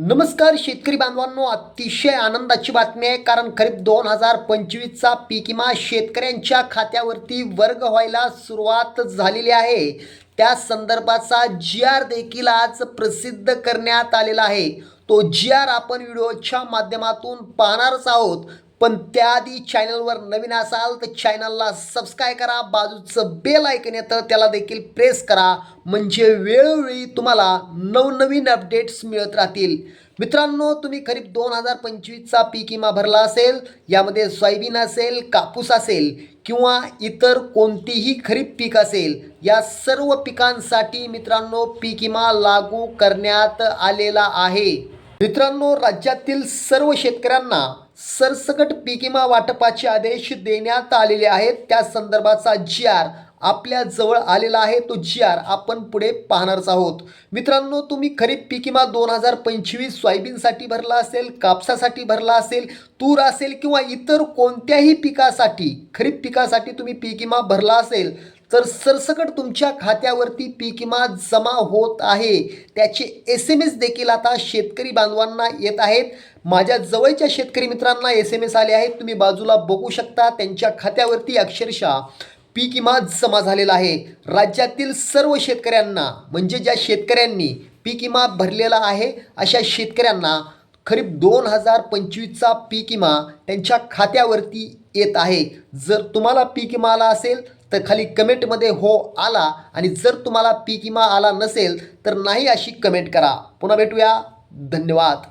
नमस्कार शेतकरी बांधवांनो अतिशय आनंदाची बातमी आहे कारण खरीप दोन हजार पंचवीसचा पीक विमा शेतकऱ्यांच्या खात्यावरती वर्ग व्हायला सुरुवात झालेली आहे. त्या संदर्भाचा जी आर देखील आज प्रसिद्ध करण्यात आलेला आहे. तो जी आर आपण व्हिडिओच्या माध्यमातून पाहणारच आहोत. पण त्याआधी चॅनलवर नवीन असाल तर चॅनलला सबस्क्राईब करा बाजूचं बेल ऐकून येतं त्याला देखील प्रेस करा. म्हणजे वेळोवेळी तुम्हाला नवनवीन अपडेट्स मिळत राहतील. मित्रांनो तुम्ही खरीप दोन हजार पंचवीसचा पीक विमा भरला असेल यामध्ये सोयाबीन असेल कापूस असेल किंवा इतर कोणतीही खरीप पीक असेल या सर्व पिकांसाठी मित्रांनो पीक विमा लागू करण्यात आलेला आहे. मित्रांनो राज्यातील सर्व शेतकऱ्यांना सरसकट पीक विमा वाटपाचे आदेश देण्यात आलेले आहेत. त्या संदर्भाचा जी आर आपल्या जवळ आलेला आहे. तो जी आर आपण पुढे पाहणारच आहोत. मित्रांनो तुम्ही खरीप पीक विमा दोन हजार पंचवीस सोयाबीनसाठी भरला असेल कापसासाठी भरला असेल तूर असेल किंवा इतर कोणत्याही पिकासाठी खरीप पिकासाठी तुम्ही पीक विमा भरला असेल तर सरसकट तुमच्या खात्यावरती पीक विमा जमा होत आहे. त्याचे एस एम एस देखील आता शेतकरी बांधवांना येत आहेत. माझ्या जवळच्या शेतकरी मित्रांना एस एम एस आले आहेत. तुम्ही बाजूला बघू शकता त्यांच्या खात्यावरती अक्षरशः पीक विमा जमा झालेला आहे. राज्यातील सर्व शेतकऱ्यांना म्हणजे ज्या शेतकऱ्यांनी पीक विमा भरलेला आहे अशा शेतकऱ्यांना खरीप दोन हजार पंचवीसचा पीक विमा त्यांच्या खात्यावरती येत आहे. जर तुम्हाला पीक विमा आला असेल तर खाली कमेंटमध्ये हो आला आणि जर तुम्हाला पीक विमा आला नसेल तर नाही अशी कमेंट करा. पुन्हा भेटूया. धन्यवाद.